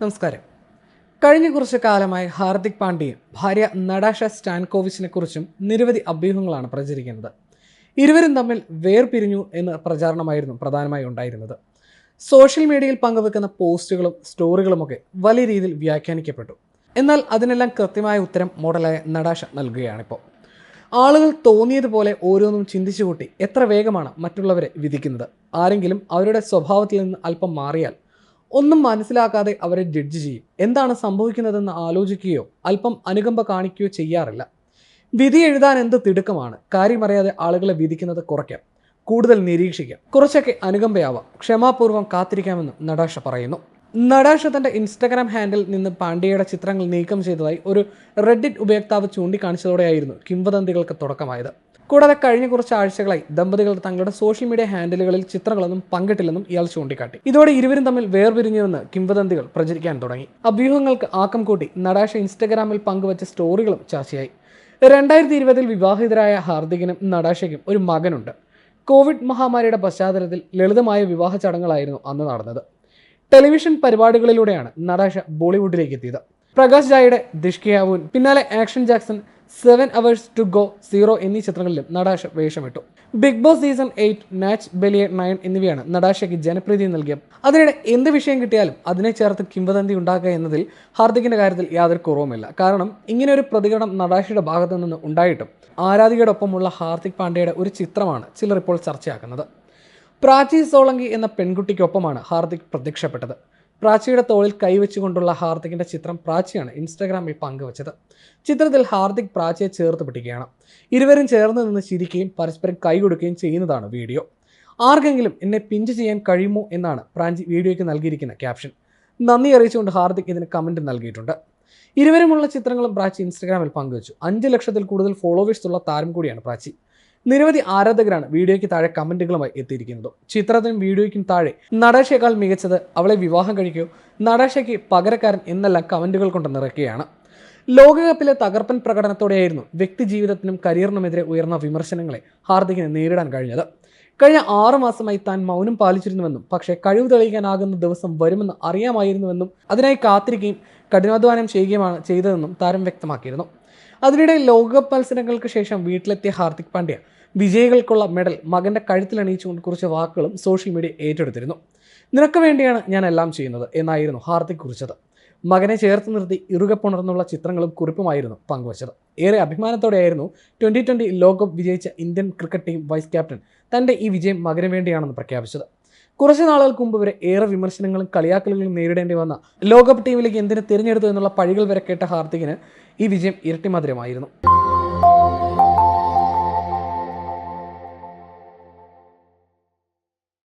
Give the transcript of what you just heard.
നമസ്കാരം. കഴിഞ്ഞ കുറച്ച് കാലമായി ഹാർദിക് പാണ്ഡ്യയും ഭാര്യ നടാഷ സ്റ്റാൻകോവിച്ചിനെ കുറിച്ചും നിരവധി അഭ്യൂഹങ്ങളാണ് പ്രചരിക്കുന്നത്. ഇരുവരും തമ്മിൽ വേർപിരിഞ്ഞു എന്ന പ്രചാരണമായിരുന്നു പ്രധാനമായി ഉണ്ടായിരുന്നത്. സോഷ്യൽ മീഡിയയിൽ പങ്കുവെക്കുന്ന പോസ്റ്റുകളും സ്റ്റോറികളുമൊക്കെ വലിയ രീതിയിൽ വ്യാഖ്യാനിക്കപ്പെട്ടു. എന്നാൽ അതിനെല്ലാം കൃത്യമായ ഉത്തരം മോഡലായ നടാഷ നൽകുകയാണിപ്പോൾ. ആളുകൾ തോന്നിയതുപോലെ ഓരോന്നും ചിന്തിച്ചു കൂട്ടി എത്ര വേഗമാണ് മറ്റുള്ളവരെ വിധിക്കുന്നത്? ആരെങ്കിലും അവരുടെ സ്വഭാവത്തിൽ നിന്ന് അല്പം മാറിയാൽ ഒന്നും മനസ്സിലാക്കാതെ അവരെ ജഡ്ജ് ചെയ്യും. എന്താണ് സംഭവിക്കുന്നതെന്ന് ആലോചിക്കുകയോ അല്പം അനുകമ്പ കാണിക്കുകയോ ചെയ്യാറില്ല. വിധി എഴുതാൻ എന്ത് തിടുക്കമാണ്? കാര്യമറിയാതെ ആളുകളെ വിധിക്കുന്നത് കുറയ്ക്കാം കൂടുതൽ നിരീക്ഷിക്കാം കുറച്ചൊക്കെ അനുകമ്പയാവാം ക്ഷമാപൂർവം കാത്തിരിക്കാമെന്നും നടാഷ പറയുന്നു. നടാഷ തന്റെ ഇൻസ്റ്റഗ്രാം ഹാൻഡിൽ നിന്ന് പാണ്ഡ്യയുടെ ചിത്രങ്ങൾ നീക്കം ചെയ്തതായി ഒരു റെഡിറ്റ് ഉപയോക്താവ് ചൂണ്ടിക്കാണിച്ചതോടെയായിരുന്നു കിംവദന്തികൾക്ക് തുടക്കമായത്. കൂടാതെ കഴിഞ്ഞ കുറച്ച് ആഴ്ചകളായി ദമ്പതികൾ തങ്ങളുടെ സോഷ്യൽ മീഡിയ ഹാൻഡിലുകളിൽ ചിത്രങ്ങളൊന്നും പങ്കിട്ടില്ലെന്നും ഇയാൾ ചൂണ്ടിക്കാട്ടി. ഇതോടെ ഇരുവരും തമ്മിൽ വേർപിരിഞ്ഞുവെന്ന് കിംവദന്തികൾ പ്രചരിക്കാൻ തുടങ്ങി. അഭ്യൂഹങ്ങൾക്ക് ആക്കം കൂട്ടി നടാഷ ഇൻസ്റ്റഗ്രാമിൽ പങ്കുവച്ച സ്റ്റോറികളും ചർച്ചയായി. രണ്ടായിരത്തി ഇരുപതിൽ വിവാഹിതരായ ഹാർദികിനും നടാഷയ്ക്കും ഒരു മകനുണ്ട്. കോവിഡ് മഹാമാരിയുടെ പശ്ചാത്തലത്തിൽ ലളിതമായ വിവാഹ ചടങ്ങുകളായിരുന്നു അന്ന് നടന്നത്. ടെലിവിഷൻ പരിപാടികളിലൂടെയാണ് നടാഷ ബോളിവുഡിലേക്ക് എത്തിയത്. പ്രകാശ് ജായുടെ ദിഷ്കിയാവൂൻ പിന്നാലെ action Jackson seven hours to go zero എന്നീ ചിത്രങ്ങളിലും Natasha വേഷമിട്ടു. Big boss season eight Nach Baliye nine എന്നിവയാണ് നടാഷയ്ക്ക് ജനപ്രീതി നൽകിയത്. അതിനിടെ എന്ത് വിഷയം കിട്ടിയാലും അതിനെ ചേർത്ത് കിംവദന്തി ഉണ്ടാക്കുക എന്നതിൽ ഹാർദിക്കിന്റെ കാര്യത്തിൽ യാതൊരു കുറവുമില്ല. കാരണം ഇങ്ങനെ ഒരു പ്രതികരണം നടാഷയുടെ ഭാഗത്തു നിന്ന് ഉണ്ടായിട്ടും ആരാധികയോടൊപ്പമുള്ള ഹാർദിക് പാണ്ഡ്യയുടെ ഒരു ചിത്രമാണ് ചിലർ ഇപ്പോൾ ചർച്ചയാക്കുന്നത്. പ്രാചി സോളങ്കി എന്ന പെൺകുട്ടിക്കൊപ്പമാണ് ഹാർദിക് പ്രത്യക്ഷപ്പെട്ടത്. പ്രാച്ചിയുടെ തോളിൽ കൈവച്ചുകൊണ്ടുള്ള ഹാർദിക്കിന്റെ ചിത്രം പ്രാച്ചിയാണ് ഇൻസ്റ്റാഗ്രാമിൽ പങ്കുവച്ചത്. ചിത്രത്തിൽ ഹാർദിക് പ്രാച്ചിയെ ചേർത്ത് പിടിക്കുകയാണ്. ഇരുവരും ചേർന്ന് നിന്ന് ചിരിക്കുകയും പരസ്പരം കൈ കൊടുക്കുകയും ചെയ്യുന്നതാണ് വീഡിയോ. ആർക്കെങ്കിലും എന്നെ പിഞ്ച് ചെയ്യാൻ കഴിയുമോ എന്നാണ് പ്രാഞ്ചി വീഡിയോയ്ക്ക് നൽകിയിരിക്കുന്ന ക്യാപ്ഷൻ. നന്ദി അറിയിച്ചുകൊണ്ട് ഹാർദിക് ഇതിന് കമന്റ് നൽകിയിട്ടുണ്ട്. ഇരുവരുമുള്ള ചിത്രങ്ങളും പ്രാച്ചി ഇൻസ്റ്റാഗ്രാമിൽ പങ്കുവച്ചു. അഞ്ച് ലക്ഷത്തിൽ കൂടുതൽ ഫോളോവേഴ്സുള്ള താരം കൂടിയാണ് പ്രാച്ചി. നിരവധി ആരാധകരാണ് വീഡിയോയ്ക്ക് താഴെ കമന്റുകളുമായി എത്തിയിരിക്കുന്നത്. ചിത്രത്തിനും വീഡിയോയ്ക്കും താഴെ നടേശയേക്കാൾ മികച്ചത് അവളെ വിവാഹം കഴിക്കൂ നടേശയ്ക്ക് പകരക്കാരൻ എന്നെല്ലാം കമന്റുകൾ കൊണ്ട് നിറയ്ക്കുകയാണ്. ലോകകപ്പിലെ തകർപ്പൻ പ്രകടനത്തോടെയായിരുന്നു വ്യക്തി ജീവിതത്തിനും കരിയറിനുമെതിരെ ഉയർന്ന വിമർശനങ്ങളെ ഹാർദിക്കിന് നേരിടാൻ കഴിഞ്ഞത്. കഴിഞ്ഞ ആറു മാസമായി താൻ മൗനം പാലിച്ചിരുന്നുവെന്നും പക്ഷേ കഴിവ് തെളിയിക്കാനാകുന്ന ദിവസം വരുമെന്ന് അറിയാമായിരുന്നുവെന്നും അതിനായി കാത്തിരിക്കുകയും കഠിനാധ്വാനം ചെയ്യുകയുമാണ് ചെയ്തതെന്നും താരം വ്യക്തമാക്കിയിരുന്നു. അതിനിടെ ലോകകപ്പ് മത്സരങ്ങൾക്ക് ശേഷം വീട്ടിലെത്തിയ ഹാർദിക് പാണ്ഡ്യ വിജയികൾക്കുള്ള മെഡൽ മകന്റെ കഴുത്തിലണിയിച്ചുകൊണ്ട് കുറിച്ച വാക്കുകളും സോഷ്യൽ മീഡിയ ഏറ്റെടുത്തിരുന്നു. നിനക്ക് വേണ്ടിയാണ് ഞാൻ എല്ലാം ചെയ്യുന്നത് എന്നായിരുന്നു ഹാർദിക് കുറിച്ചത്. മകനെ ചേർത്ത് നിർത്തി ഇറുകെ പുണർന്നുള്ള ചിത്രങ്ങളും കുറിപ്പുമായിരുന്നു പങ്കുവച്ചത്. ഏറെ അഭിമാനത്തോടെയായിരുന്നു ട്വന്റി ട്വന്റി ലോകകപ്പ് വിജയിച്ച Indian cricket team vice captain തന്റെ ഈ വിജയം മകന് വേണ്ടിയാണെന്ന് പ്രഖ്യാപിച്ചത്. കുറച്ച് നാളുകൾക്ക് മുമ്പ് വരെ ഏറെ വിമർശനങ്ങളും കളിയാക്കലുകളും നേരിടേണ്ടി വന്ന ലോകകപ്പ് ടീമിലേക്ക് എന്തിനു തിരഞ്ഞെടുത്തു എന്നുള്ള പഴികൾ വരെ കേട്ട ഹാർദിക്കിന് ഈ വിജയം ഇരട്ടി മധുരമായിരുന്നു.